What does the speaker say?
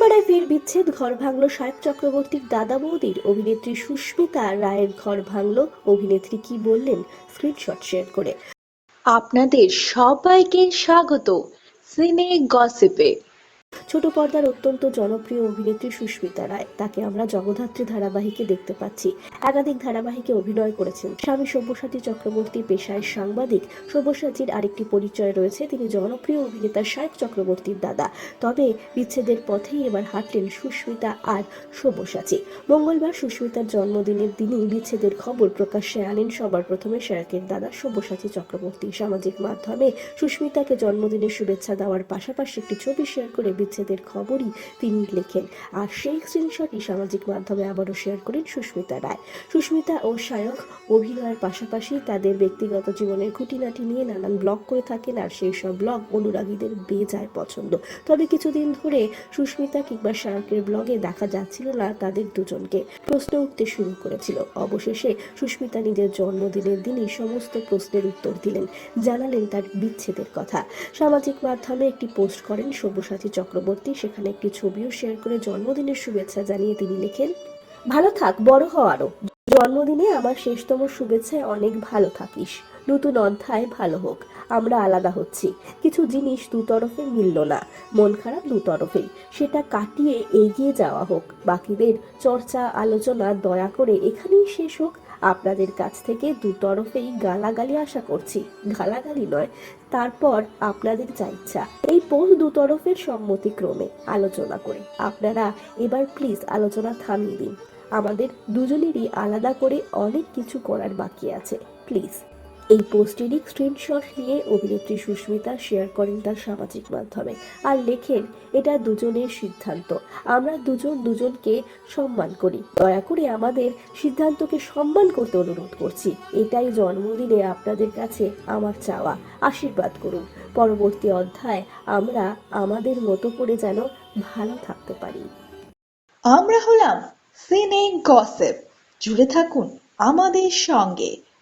পরিবারে ফের বিচ্ছেদ, ঘর ভাঙল সাহেব চক্রবর্তীর দাদা বৌদির। অভিনেত্রী সুস্মিতা রায়ের ঘর ভাঙল। অভিনেত্রী কি বললেন? স্ক্রিনশট শেয়ার করে। আপনাদের সবাইকে স্বাগত। সিনে গসিপে। ছোট পর্দার অত্যন্ত জনপ্রিয় অভিনেত্রী সুস্মিতা রায়। তাকে আমরা জগদ্ধাত্রী ধারাবাহিকে দেখতে পাচ্ছি। একাধিক ধারাবাহিকে অভিনয় করেছেন। স্বামী সব্যসাচী চক্রবর্তী পেশায় সাংবাদিক। সব্যসাচীর আরেকটি পরিচয় রয়েছে। তিনি জনপ্রিয় অভিনেতা শাহেব চক্রবর্তীর দাদা। তবে বিচ্ছেদের পথেই এবার হাঁটলেন সুস্মিতা আর সব্যসাচী। মঙ্গলবার সুস্মিতার জন্মদিনের দিনই বিচ্ছেদের খবর প্রকাশ্যে আনেন সবার প্রথমে শায়কের দাদা সব্যসাচী চক্রবর্তী। সামাজিক মাধ্যমে সুস্মিতাকে জন্মদিনের শুভেচ্ছা দেওয়ার পাশাপাশি একটি ছবি শেয়ার করে বিচ্ছেদের খবরই তিনি লেখেন। আর সেই স্ক্রিনশটই সামাজিক মাধ্যমে আবারও শেয়ার করেন সুস্মিতা রায়। সুস্মিতা ও শায়ক অভিনয়ের পাশাপাশি তাদের ব্যক্তিগত জীবনের খুঁটিনাটি নিয়ে নানান ব্লগ করে থাকেন, আর সেই সব ব্লগ অনুরাগীদের বেজায় পছন্দ। তবে কিছুদিন ধরে সুস্মিতা কিংবা শায়কের ব্লগে দেখা যাচ্ছিল না তাদের দুজনকে। প্রশ্ন উঠতে শুরু করেছিল। অবশেষে সুস্মিতা নিজের জন্মদিনের দিনই সমস্ত প্রশ্নের উত্তর দিলেন। জানালেন তার বিচ্ছেদের কথা। সামাজিক মাধ্যমে একটি পোস্ট করেন সব্যসাচী চক্রবর্তী সেখানে একটি ছবিও শেয়ার করে জন্মদিনের শুভেচ্ছা জানিয়ে তিনি লেখেন, ভালো থাক, বড় হ আরও। জন্মদিনে আমার শেষতম শুভেচ্ছায় অনেক ভালো থাকিস। নতুন অধ্যায় ভালো হোক, আমরা আলাদা হচ্ছি। কিছু জিনিস দুতরফে মিলল না, মন খারাপ দুতরফেই সেটা কাটিয়ে এগিয়ে যাওয়া হোক। বাকিদের চর্চা, আলোচনা, দয়া করে এখানেই শেষ হোক। আপনাদের কাছ থেকে দুতরফেই গালাগালি আশা করছি। গালাগালি নয়, তারপর আপনাদের যা ইচ্ছা। এই পোস্ট দুতরফের সম্মতিক্রমে আলোচনা করে। আপনারা এবার প্লিজ আলোচনা থামিয়ে দিন। আমাদের দুজনেরই আলাদা করে অনেক কিছু করার বাকি আছে। প্লিজ এই পোস্টেরই স্ক্রিনশট নিয়ে অভিনেত্রী সুস্মিতা শেয়ার করেন তার সামাজিক মাধ্যমে আর লেখেন, এটা দুজনের সিদ্ধান্ত। আমরা দুজন দুজনকে সম্মান করি। দয়া করে আমাদের সিদ্ধান্তকে সম্মান করতে অনুরোধ করছি। এটাই জন্মদিনে আপনাদের কাছে আমার চাওয়া। আশীর্বাদ করুন। পরবর্তী অধ্যায় আমরা আমাদের মতো করে যেন ভালো থাকতে পারি। আমরা হলাম সিনে গসিপ জুড়ে থাকুন আমাদের সঙ্গে।